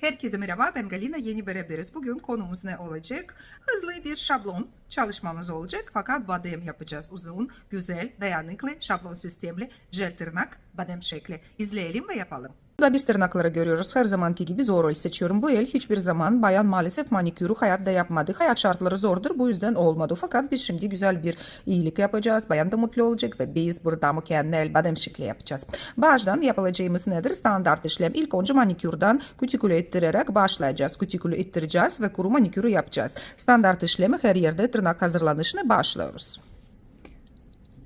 Herkese merhaba ben Galina yeni beraberiz. Bugün konumuz ne olacak? Hızlı bir şablon çalışmamız olacak fakat badem yapacağız. Uzun, güzel, dayanıklı, şablon sistemli, jel tırnak, badem şekli. İzleyelim ve yapalım. Biz tırnakları görüyoruz. Her zamanki gibi zor el seçiyorum. Bu el hiçbir zaman bayan maalesef manikürü hayatta yapmadı. Hayat şartları zordur bu yüzden olmadı. Fakat biz şimdi güzel bir iyilik yapacağız. Bayan da mutlu olacak ve biz burada mükemmel badem şekli yapacağız. Baştan yapılacağımız nedir? Standart işlem. İlk önce manikürden kutikülü ittirerek başlayacağız. Kutikülü ittireceğiz ve kuru manikürü yapacağız. Standart işlemi her yerde tırnak hazırlanışına başlıyoruz.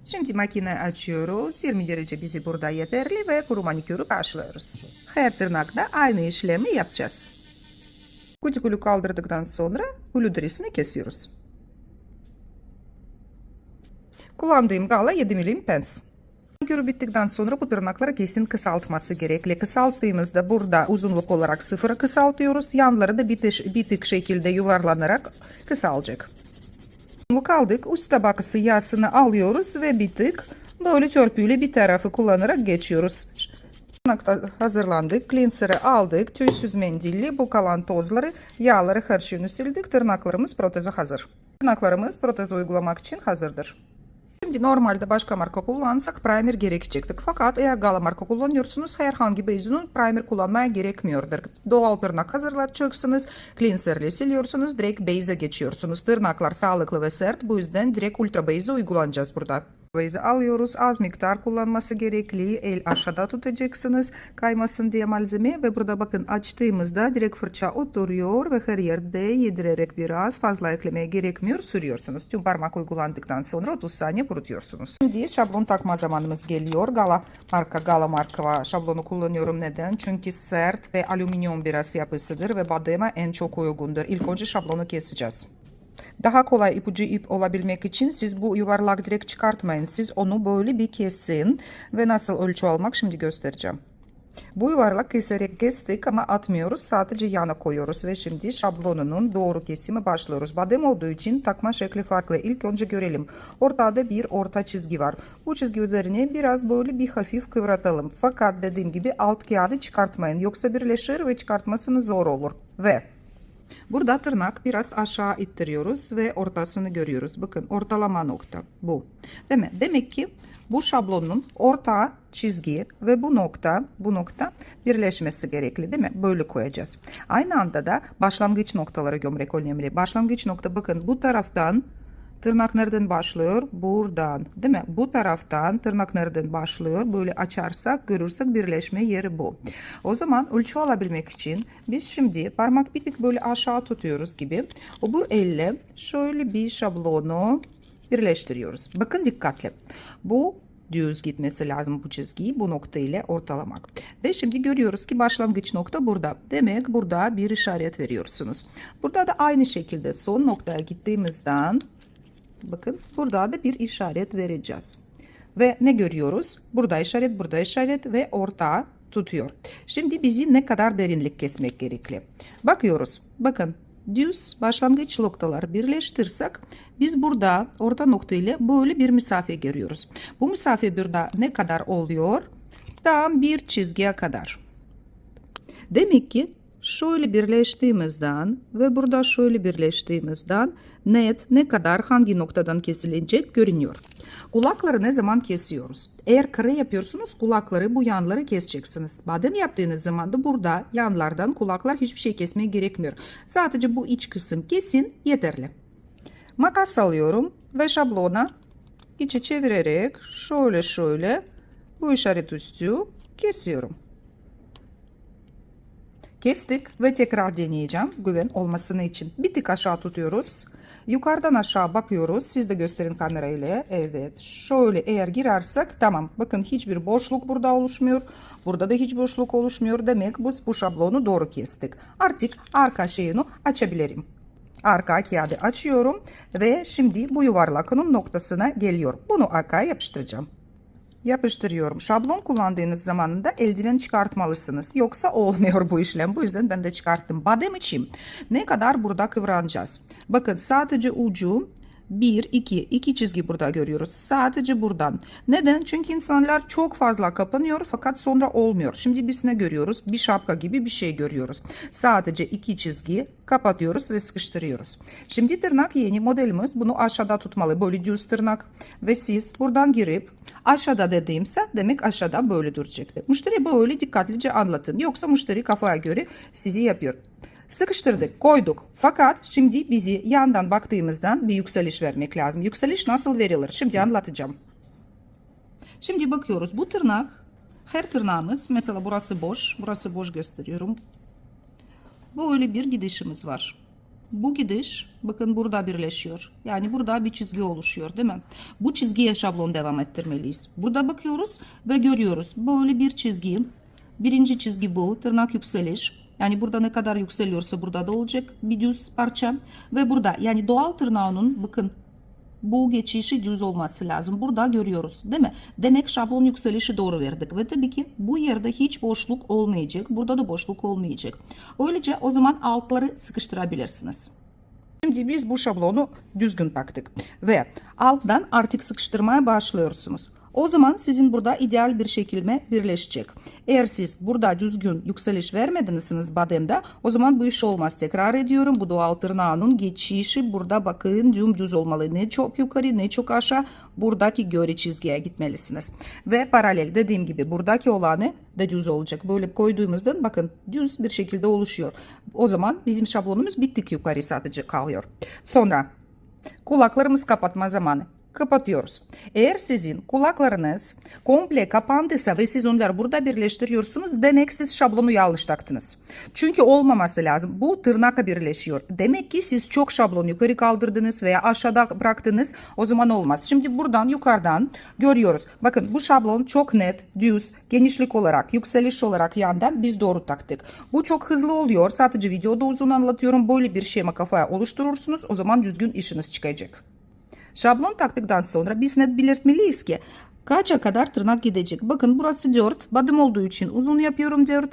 Şimdi makine açıyoruz. 20 derece bizi burada yeterli ve kuru manikürü başlıyoruz. Her tırnakta aynı işlemi yapacağız. Kutikülü kaldırdıktan sonra huludurisini kesiyoruz. Kullandığım gala 7 milim pens. Manikürü bittikten sonra bu tırnakları kesin kısaltması gerekli. Kısalttığımızda burada uzunluk olarak sıfıra kısaltıyoruz. Yanları da bitiş, bitik şekilde yuvarlanarak kısalacak. Uzunluk aldık. Üst tabakası yağsını alıyoruz ve bitik. Böyle törpüyle bir tarafı kullanarak geçiyoruz. Hazırlandık. Cleanser'ı aldık. Tüysüz mendille bu kalan tozları, yağları her şeyini sildik. Tırnaklarımız proteze hazır. Tırnaklarımız proteze uygulamak için hazırdır. Şimdi normalde başka marka kullansak primer gerekecektik. Fakat eğer Gala marka kullanıyorsunuz herhangi bir izinin primer kullanmaya gerekmiyordur. Doğal tırnak hazırlatacaksınız. Cleanser ile siliyorsunuz. Direkt base'e geçiyorsunuz. Tırnaklar sağlıklı ve sert. Bu yüzden direkt ultra base'e uygulanacağız burada. Base'i alıyoruz. Az miktar kullanması gerekli. El aşağıda tutacaksınız. Kaymasın diye malzeme ve burada bakın açtığımızda direkt fırça oturuyor ve her yerde yedirerek biraz fazla eklemeye gerekmiyor. Sürüyorsunuz. Tüm parmak uygulandıktan sonra 30 saniye kurutuyorsunuz. Şimdi şablon takma zamanımız geliyor. Gala marka Gala marka şablonu kullanıyorum. Neden? Çünkü sert ve alüminyum biraz yapısıdır ve badema en çok uygundur. İlk önce şablonu keseceğiz. Daha kolay ipucu ip olabilmek için siz bu yuvarlak direkt çıkartmayın. Siz onu böyle bir kesin ve nasıl ölçü almak şimdi göstereceğim. Bu yuvarlak keserek kestik ama atmıyoruz. Sadece yana koyuyoruz ve şimdi şablonunun doğru kesimi başlıyoruz. Badem olduğu için takma şekli farklı. İlk önce görelim. Ortada bir orta çizgi var. Bu çizgi üzerine biraz böyle bir hafif kıvratalım. Fakat dediğim gibi alt kağıdı çıkartmayın. Yoksa birleşir ve çıkartmasını zor olur. Ve Burada tırnak biraz aşağı ittiriyoruz ve ortasını görüyoruz. Bakın ortalama nokta bu. Demek, demek ki bu şablonun orta çizgi ve bu nokta bu nokta birleşmesi gerekli değil mi? Böyle koyacağız. Aynı anda da başlangıç noktaları gömrek önemli. Başlangıç nokta bakın bu taraftan Tırnak nereden başlıyor? Buradan. Değil mi? Bu taraftan tırnak nereden başlıyor? Böyle açarsak görürsek birleşme yeri bu. O zaman ölçü alabilmek için biz şimdi parmak bir tık böyle aşağı tutuyoruz gibi. O bu elle şöyle bir şablonu birleştiriyoruz. Bakın dikkatli. Bu düz gitmesi lazım bu çizgiyi bu nokta ile ortalamak. Ve şimdi görüyoruz ki başlangıç nokta burada. Demek burada bir işaret veriyorsunuz. Burada da aynı şekilde son noktaya gittiğimizden Bakın burada da bir işaret vereceğiz. Ve ne görüyoruz? Burada işaret, burada işaret ve orta tutuyor. Şimdi bizi ne kadar derinlik kesmek gerekli? Bakıyoruz. Bakın düz başlangıç noktaları birleştirsek biz burada orta nokta ile böyle bir mesafe görüyoruz. Bu mesafe burada ne kadar oluyor? Tam bir çizgiye kadar. Demek ki şöyle birleştiğimizden ve burada şöyle birleştiğimizden net ne kadar hangi noktadan kesilecek görünüyor. Kulakları ne zaman kesiyoruz? Eğer kare yapıyorsunuz kulakları bu yanları keseceksiniz. Badem yaptığınız zaman da burada yanlardan kulaklar hiçbir şey kesmeye gerekmiyor. Sadece bu iç kısım kesin yeterli. Makas alıyorum ve şablona içi çevirerek şöyle şöyle bu işaret üstü kesiyorum. Kestik ve tekrar deneyeceğim güven olmasını için. Bir tık aşağı tutuyoruz. Yukarıdan aşağı bakıyoruz. Siz de gösterin kamerayla. Evet. Şöyle eğer girersek tamam. Bakın hiçbir boşluk burada oluşmuyor. Burada da hiç boşluk oluşmuyor. Demek bu, bu şablonu doğru kestik. Artık arka şeyini açabilirim. Arka kağıdı açıyorum ve şimdi bu yuvarlakının noktasına geliyor. Bunu arkaya yapıştıracağım yapıştırıyorum. Şablon kullandığınız zaman da eldiven çıkartmalısınız. Yoksa olmuyor bu işlem. Bu yüzden ben de çıkarttım. Badem için ne kadar burada kıvranacağız? Bakın sadece ucu 1, 2, 2 çizgi burada görüyoruz. Sadece buradan. Neden? Çünkü insanlar çok fazla kapanıyor fakat sonra olmuyor. Şimdi biz ne görüyoruz? Bir şapka gibi bir şey görüyoruz. Sadece iki çizgi kapatıyoruz ve sıkıştırıyoruz. Şimdi tırnak yeni modelimiz bunu aşağıda tutmalı. Böyle düz tırnak. Ve siz buradan girip aşağıda dediğimse demek aşağıda böyle duracaktır. Müşteri böyle dikkatlice anlatın. Yoksa müşteri kafaya göre sizi yapıyor. Sıkıştırdık, koyduk. Fakat şimdi bizi yandan baktığımızdan bir yükseliş vermek lazım. Yükseliş nasıl verilir? Şimdi anlatacağım. Şimdi bakıyoruz. Bu tırnak, her tırnağımız, mesela burası boş, burası boş gösteriyorum. Böyle bir gidişimiz var. Bu gidiş bakın burada birleşiyor. Yani burada bir çizgi oluşuyor değil mi? Bu çizgiye şablon devam ettirmeliyiz. Burada bakıyoruz ve görüyoruz. Böyle bir çizgi. Birinci çizgi bu. Tırnak yükseliş. Yani burada ne kadar yükseliyorsa burada da olacak bir düz parça. Ve burada yani doğal tırnağının bakın bu geçişi düz olması lazım. Burada görüyoruz değil mi? Demek şablon yükselişi doğru verdik. Ve tabii ki bu yerde hiç boşluk olmayacak. Burada da boşluk olmayacak. Öylece o zaman altları sıkıştırabilirsiniz. Şimdi biz bu şablonu düzgün taktık. Ve alttan artık sıkıştırmaya başlıyorsunuz. O zaman sizin burada ideal bir şekilde birleşecek. Eğer siz burada düzgün yükseliş vermediyseniz bademde o zaman bu iş olmaz. Tekrar ediyorum bu doğal tırnağının geçişi burada bakın dümdüz olmalı. Ne çok yukarı ne çok aşağı buradaki göre çizgiye gitmelisiniz. Ve paralel dediğim gibi buradaki olanı da düz olacak. Böyle koyduğumuzda bakın düz bir şekilde oluşuyor. O zaman bizim şablonumuz bittik yukarı sadece kalıyor. Sonra kulaklarımız kapatma zamanı kapatıyoruz. Eğer sizin kulaklarınız komple kapandıysa ve siz onları burada birleştiriyorsunuz demek siz şablonu yanlış taktınız. Çünkü olmaması lazım. Bu tırnakla birleşiyor. Demek ki siz çok şablon yukarı kaldırdınız veya aşağıda bıraktınız. O zaman olmaz. Şimdi buradan yukarıdan görüyoruz. Bakın bu şablon çok net, düz, genişlik olarak, yükseliş olarak yandan biz doğru taktık. Bu çok hızlı oluyor. Sadece videoda uzun anlatıyorum. Böyle bir şema kafaya oluşturursunuz. O zaman düzgün işiniz çıkacak. Şablon taktıktan sonra biz net belirtmeliyiz ki kaça kadar tırnak gidecek. Bakın burası 4. Badım olduğu için uzun yapıyorum 4.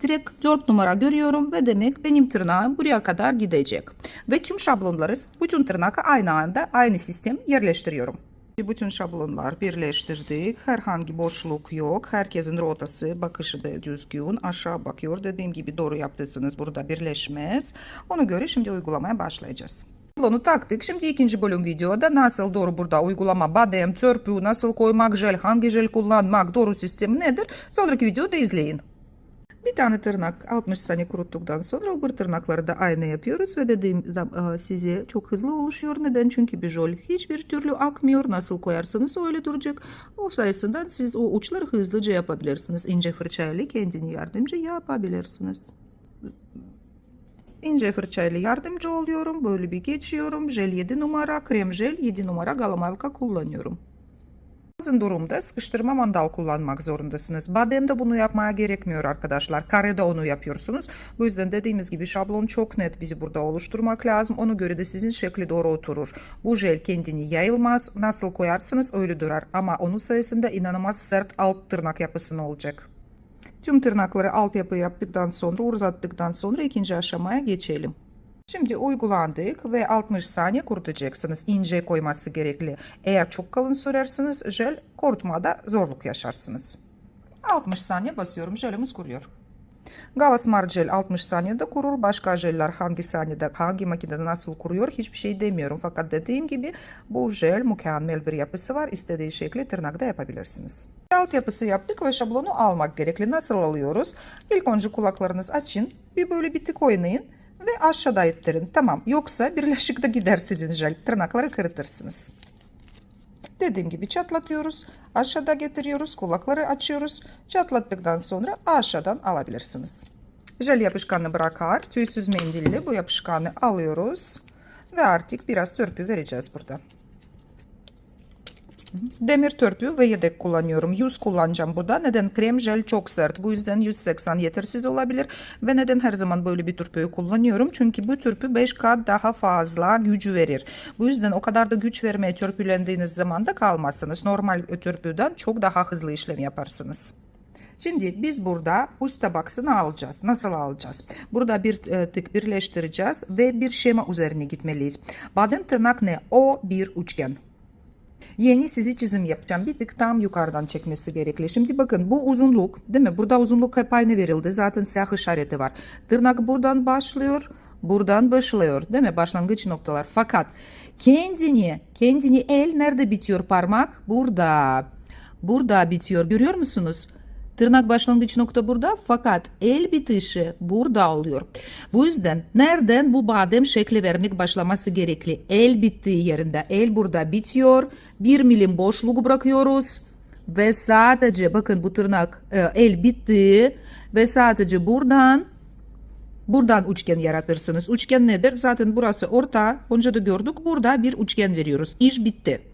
Direkt 4 numara görüyorum ve demek benim tırnağım buraya kadar gidecek. Ve tüm şablonları bütün tırnağa aynı anda aynı sistem yerleştiriyorum. Bütün şablonlar birleştirdik. Herhangi boşluk yok. Herkesin rotası, bakışı da düzgün. Aşağı bakıyor. Dediğim gibi doğru yaptıysanız burada birleşmez. Ona göre şimdi uygulamaya başlayacağız. Şablonu taktık. Şimdi ikinci bölüm videoda nasıl doğru burada uygulama, badem, törpü, nasıl koymak, jel, hangi jel kullanmak, doğru sistem nedir? Sonraki videoda izleyin. Bir tane tırnak 60 saniye kuruttuktan sonra öbür tırnakları da aynı yapıyoruz ve dediğim zaman size çok hızlı oluşuyor. Neden? Çünkü bir jol hiçbir türlü akmıyor. Nasıl koyarsanız öyle duracak. O sayesinde siz o uçları hızlıca yapabilirsiniz. İnce fırçayla kendini yardımcı yapabilirsiniz. İnce fırçayla yardımcı oluyorum. Böyle bir geçiyorum. Jel 7 numara, krem jel 7 numara galamalka kullanıyorum. Bazı durumda sıkıştırma mandal kullanmak zorundasınız. Bademde bunu yapmaya gerekmiyor arkadaşlar. Karede onu yapıyorsunuz. Bu yüzden dediğimiz gibi şablon çok net bizi burada oluşturmak lazım. Ona göre de sizin şekli doğru oturur. Bu jel kendini yayılmaz. Nasıl koyarsanız öyle durar. Ama onun sayesinde inanılmaz sert alt tırnak yapısını olacak. Tüm tırnakları altyapı yaptıktan sonra uzattıktan sonra ikinci aşamaya geçelim. Şimdi uygulandık ve 60 saniye kurutacaksınız. İnce koyması gerekli. Eğer çok kalın sürersiniz jel kurutmada zorluk yaşarsınız. 60 saniye basıyorum jelimiz kuruyor. Gala Smart Gel 60 saniyede kurur. Başka jeller hangi saniyede, hangi makinede nasıl kuruyor hiçbir şey demiyorum. Fakat dediğim gibi bu jel mükemmel bir yapısı var. İstediği şekli tırnakta yapabilirsiniz. Alt yapısı yaptık ve şablonu almak gerekli. Nasıl alıyoruz? İlk önce kulaklarınız açın. Bir böyle bir tık oynayın ve aşağıda ittirin. Tamam. Yoksa birleşikte gider sizin jel. Tırnakları kırıtırsınız. Dediğim gibi çatlatıyoruz. Aşağıda getiriyoruz. Kulakları açıyoruz. Çatlattıktan sonra aşağıdan alabilirsiniz. Jel yapışkanı bırakar. Tüysüz mendille bu yapışkanı alıyoruz. Ve artık biraz törpü vereceğiz burada. Demir törpü ve yedek kullanıyorum. 100 kullanacağım burada. Neden? Krem jel çok sert. Bu yüzden 180 yetersiz olabilir. Ve neden her zaman böyle bir törpüyü kullanıyorum? Çünkü bu törpü 5 kat daha fazla gücü verir. Bu yüzden o kadar da güç vermeye törpülendiğiniz zaman da kalmazsınız. Normal törpüden çok daha hızlı işlem yaparsınız. Şimdi biz burada üst tabaksını alacağız. Nasıl alacağız? Burada bir e, tık birleştireceğiz ve bir şema üzerine gitmeliyiz. Badem tırnak ne? O bir üçgen. Yeni sizi çizim yapacağım. Bir tık tam yukarıdan çekmesi gerekli. Şimdi bakın bu uzunluk değil mi? Burada uzunluk aynı verildi. Zaten siyah işareti var. Tırnak buradan başlıyor. Buradan başlıyor değil mi? Başlangıç noktalar. Fakat kendini, kendini el nerede bitiyor parmak? Burada. Burada bitiyor. Görüyor musunuz? Tırnak başlangıç nokta burada fakat el bitişi burada oluyor. Bu yüzden nereden bu badem şekli vermek başlaması gerekli? El bittiği yerinde. El burada bitiyor. Bir milim boşluk bırakıyoruz. Ve sadece bakın bu tırnak e, el bitti ve sadece buradan Buradan üçgen yaratırsınız. Üçgen nedir? Zaten burası orta. Önce de gördük. Burada bir üçgen veriyoruz. İş bitti.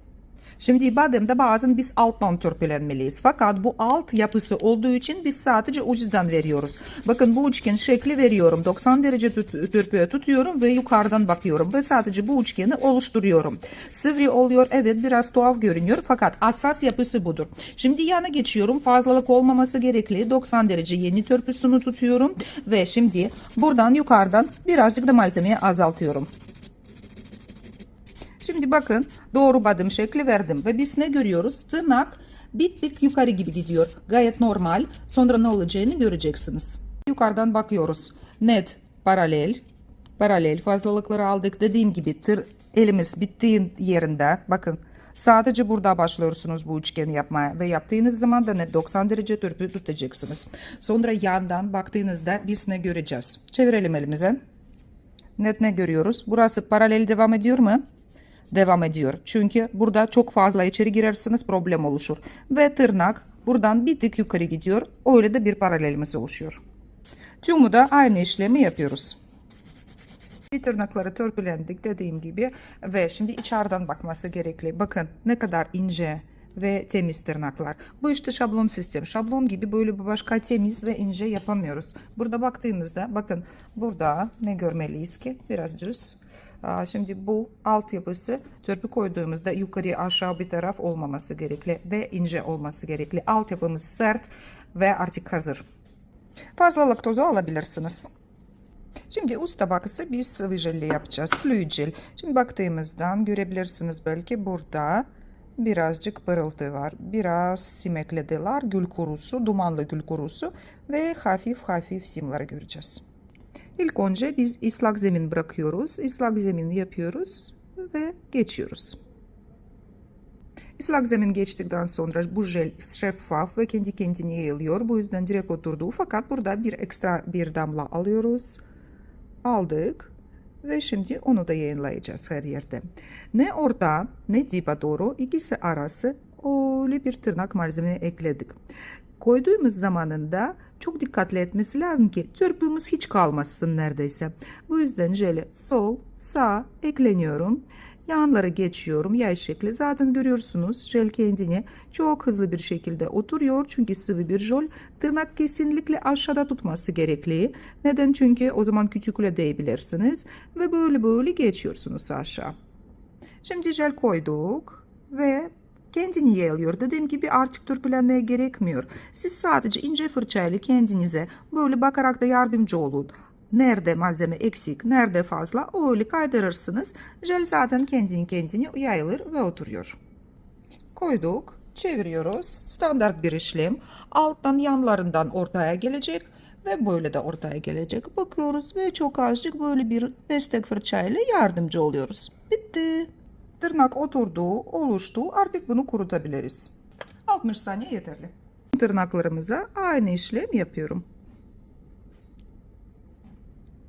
Şimdi bademde bazen biz alttan törpülenmeliyiz. Fakat bu alt yapısı olduğu için biz sadece yüzden veriyoruz. Bakın bu üçgen şekli veriyorum. 90 derece törpüye tutuyorum ve yukarıdan bakıyorum. Ve sadece bu üçgeni oluşturuyorum. Sivri oluyor. Evet biraz tuhaf görünüyor. Fakat asas yapısı budur. Şimdi yana geçiyorum. Fazlalık olmaması gerekli. 90 derece yeni törpüsünü tutuyorum. Ve şimdi buradan yukarıdan birazcık da malzemeyi azaltıyorum. Şimdi bakın doğru badem şekli verdim ve biz ne görüyoruz? Tırnak bir tık yukarı gibi gidiyor. Gayet normal. Sonra ne olacağını göreceksiniz. Yukarıdan bakıyoruz. Net, paralel, paralel fazlalıkları aldık. Dediğim gibi tır elimiz bittiğin yerinde bakın Sadece burada başlıyorsunuz bu üçgeni yapmaya ve yaptığınız zaman da net 90 derece törpü tutacaksınız. Sonra yandan baktığınızda biz ne göreceğiz? Çevirelim elimize. Net ne görüyoruz? Burası paralel devam ediyor mu? Devam ediyor. Çünkü burada çok fazla içeri girersiniz problem oluşur. Ve tırnak buradan bir tık yukarı gidiyor. Öyle de bir paralelimiz oluşuyor. Tümü de aynı işlemi yapıyoruz. Bir tırnakları törpülendik dediğim gibi ve şimdi içeriden bakması gerekli. Bakın ne kadar ince ve temiz tırnaklar. Bu işte şablon sistem. Şablon gibi böyle bir başka temiz ve ince yapamıyoruz. Burada baktığımızda bakın burada ne görmeliyiz ki biraz düz. Şimdi bu altyapısı törpü koyduğumuzda yukarı aşağı bir taraf olmaması gerekli ve ince olması gerekli. Altyapımız sert ve artık hazır. Fazlalık tozu alabilirsiniz. Şimdi üst tabakası biz sıvı jelle yapacağız. Fluid jel. Şimdi baktığımızdan görebilirsiniz belki burada birazcık pırıltı var. Biraz sim eklediler. Gül kurusu, dumanlı gül kurusu ve hafif hafif simleri göreceğiz. İlk önce biz ıslak zemin bırakıyoruz. Islak zemin yapıyoruz ve geçiyoruz. Islak zemin geçtikten sonra bu jel şeffaf ve kendi kendine yayılıyor. Bu yüzden direkt oturdu. Fakat burada bir ekstra bir damla alıyoruz. Aldık ve şimdi onu da yayınlayacağız her yerde. Ne orta ne dibe doğru ikisi arası öyle bir tırnak malzeme ekledik. Koyduğumuz zamanında çok dikkatli etmesi lazım ki törpümüz hiç kalmasın neredeyse. Bu yüzden jeli sol sağ ekleniyorum. Yanlara geçiyorum yay şekli. Zaten görüyorsunuz jel kendini çok hızlı bir şekilde oturuyor. Çünkü sıvı bir jel. Tırnak kesinlikle aşağıda tutması gerekli. Neden? Çünkü o zaman küçükle değebilirsiniz. Ve böyle böyle geçiyorsunuz aşağı. Şimdi jel koyduk ve kendini yayılıyor. Dediğim gibi artık törpülenmeye gerekmiyor. Siz sadece ince fırçayla kendinize böyle bakarak da yardımcı olun. Nerede malzeme eksik, nerede fazla öyle kaydırırsınız. Jel zaten kendini kendini yayılır ve oturuyor. Koyduk, çeviriyoruz. Standart bir işlem. Alttan yanlarından ortaya gelecek ve böyle de ortaya gelecek. Bakıyoruz ve çok azıcık böyle bir destek fırçayla yardımcı oluyoruz. Bitti. Tırnak oturdu, oluştu. Artık bunu kurutabiliriz. 60 saniye yeterli. Tırnaklarımıza aynı işlem yapıyorum.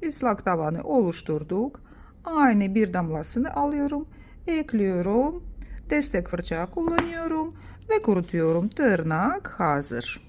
Islak tavanı oluşturduk. Aynı bir damlasını alıyorum. Ekliyorum. Destek fırça kullanıyorum. Ve kurutuyorum. Tırnak hazır.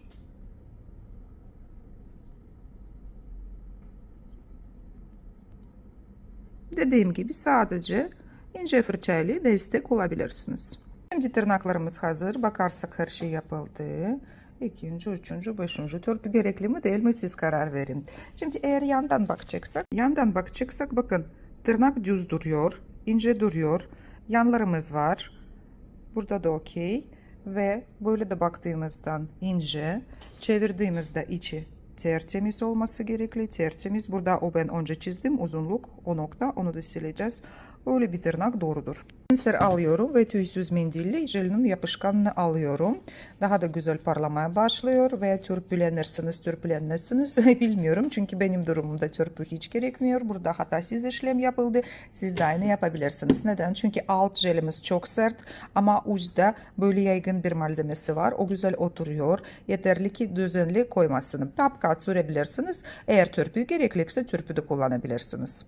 Dediğim gibi sadece ince fırçayla destek olabilirsiniz. Şimdi tırnaklarımız hazır. Bakarsak her şey yapıldı. İkinci, üçüncü, beşinci törpü gerekli mi değil mi siz karar verin. Şimdi eğer yandan bakacaksak, yandan bakacaksak bakın tırnak düz duruyor, ince duruyor. Yanlarımız var. Burada da okey. ve böyle de baktığımızdan ince, çevirdiğimizde içi tertemiz olması gerekli. Tertemiz. Burada o ben önce çizdim uzunluk o nokta onu da sileceğiz. Böyle bir tırnak doğrudur. Pinsel alıyorum ve tüysüz mendille jelinin yapışkanını alıyorum. Daha da güzel parlamaya başlıyor ve törpülenirsiniz, törpülenmezsiniz bilmiyorum. Çünkü benim durumumda törpü hiç gerekmiyor. Burada hatasız işlem yapıldı. Siz de aynı yapabilirsiniz. Neden? Çünkü alt jelimiz çok sert ama üstte böyle yaygın bir malzemesi var. O güzel oturuyor. Yeterli ki düzenli koymasını. Tap kat sürebilirsiniz. Eğer törpü gereklikse törpü de kullanabilirsiniz.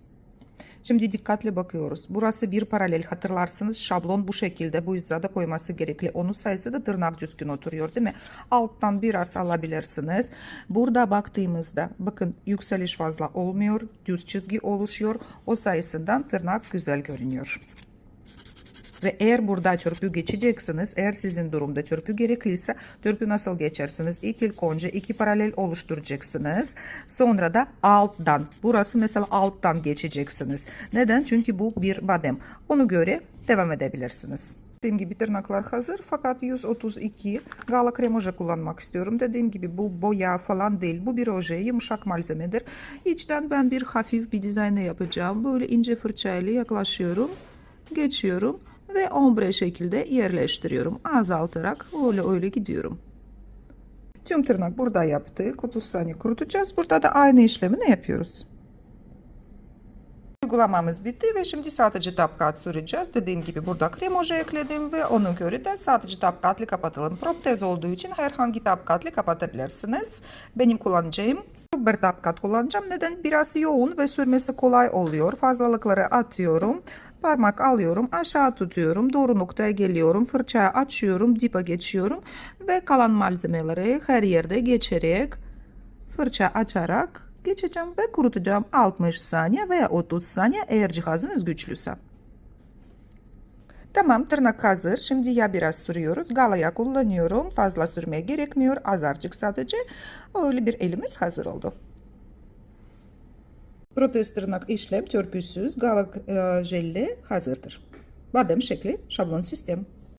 Şimdi dikkatli bakıyoruz. Burası bir paralel hatırlarsınız. Şablon bu şekilde bu hizada koyması gerekli. Onun sayısı da tırnak düzgün oturuyor değil mi? Alttan biraz alabilirsiniz. Burada baktığımızda bakın yükseliş fazla olmuyor. Düz çizgi oluşuyor. O sayısından tırnak güzel görünüyor. Ve eğer burada törpü geçeceksiniz, eğer sizin durumda törpü gerekliyse törpü nasıl geçersiniz? İlk ilk önce iki paralel oluşturacaksınız. Sonra da alttan, burası mesela alttan geçeceksiniz. Neden? Çünkü bu bir badem. Ona göre devam edebilirsiniz. Dediğim gibi tırnaklar hazır fakat 132 gala krem oje kullanmak istiyorum. Dediğim gibi bu boya falan değil. Bu bir oje yumuşak malzemedir. İçten ben bir hafif bir dizayn yapacağım. Böyle ince fırçayla yaklaşıyorum. Geçiyorum ve ombre şekilde yerleştiriyorum. Azaltarak öyle öyle gidiyorum. Tüm tırnak burada yaptık. 30 saniye kurutacağız. Burada da aynı işlemi ne yapıyoruz? Uygulamamız bitti ve şimdi sadece tapkat süreceğiz. Dediğim gibi burada krem oje ekledim ve ona göre de sadece tapkatlı kapatalım. Protez olduğu için herhangi tapkatlı kapatabilirsiniz. Benim kullanacağım bir tapkat kullanacağım. Neden? Biraz yoğun ve sürmesi kolay oluyor. Fazlalıkları atıyorum. Parmak alıyorum, aşağı tutuyorum, doğru noktaya geliyorum, fırçayı açıyorum, dipe geçiyorum ve kalan malzemeleri her yerde geçerek fırça açarak geçeceğim ve kurutacağım 60 saniye veya 30 saniye eğer cihazınız güçlüyse. Tamam tırnak hazır. Şimdi ya biraz sürüyoruz. Galaya kullanıyorum. Fazla sürmeye gerekmiyor. Azarcık sadece. Öyle bir elimiz hazır oldu. Protez tırnak işlem törpüsüz gala e, jelli hazırdır. Badem şekli şablon sistem.